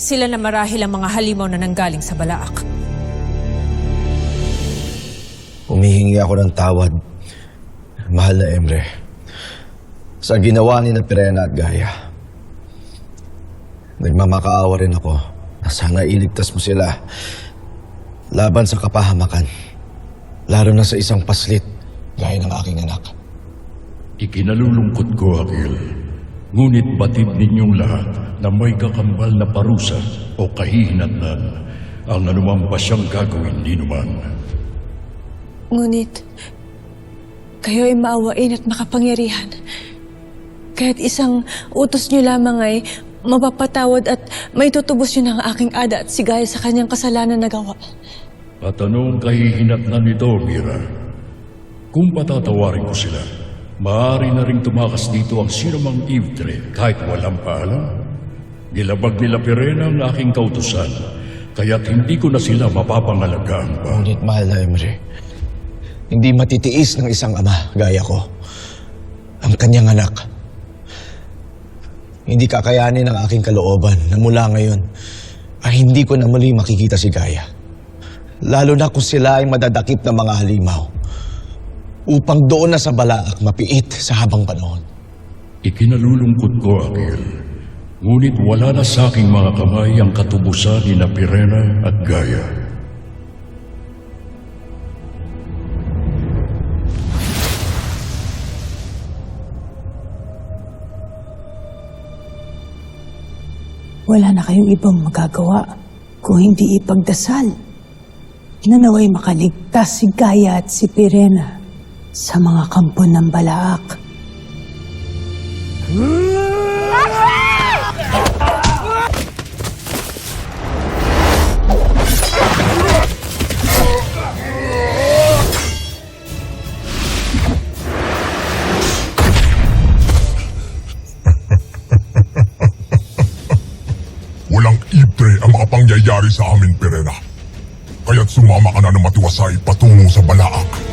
Sila na marahil ang mga halimaw na nanggaling sa Balaak. Humihingi ako ng tawad, mahal na Emre, sa ginawa ni na Pirena at Gaya. Nagmamakaawa rin ako na sana iligtas mo sila laban sa kapahamakan, lalo na sa isang paslit gaya ng aking anak. Ikinalulungkot ko, Akil. Ngunit batid ninyong lahat na may kakambal na parusa o kahihinatnan ang anumang pasyang gagawin ni numan. Ngunit, kayo ay maawain at makapangyarihan. Kahit isang utos niyo lamang ay mapapatawad at may tutubos niyo ng aking ada at sigaya sa kanyang kasalanan na gawa. At anong kahihinatnan nito, Mira? Kung patatawarin ko sila, maaari na ring tumakas dito ang sinumang Ivtre kahit walang paalam. Gilabag nila Pirena ang aking kautusan, kaya't hindi ko na sila mapapangalagaan pa. Ngunit mahal na Emre, hindi matitiis ng isang ama gaya ko ang kanyang anak. Hindi kakayanin ng aking kalooban na mula ngayon ay hindi ko na muli makikita si Gaya. Lalo na kung sila ay madadakip ng mga halimaw upang doon na sa balaak mapiit sa habang panahon. Ikinalulungkot ko, Akil. Ngunit wala na sa aking mga kamay ang katubusan ni na Pirena at Gaya. Wala na kayong ibang magagawa kung hindi ipagdasal na naway makaligtas si Gaya at si Pirena sa mga kampo ng Balaak. Walang ibre ang makapangyayari sa amin, Perena. Kaya't sumama ka na ng matiwasay patungo sa Balaak.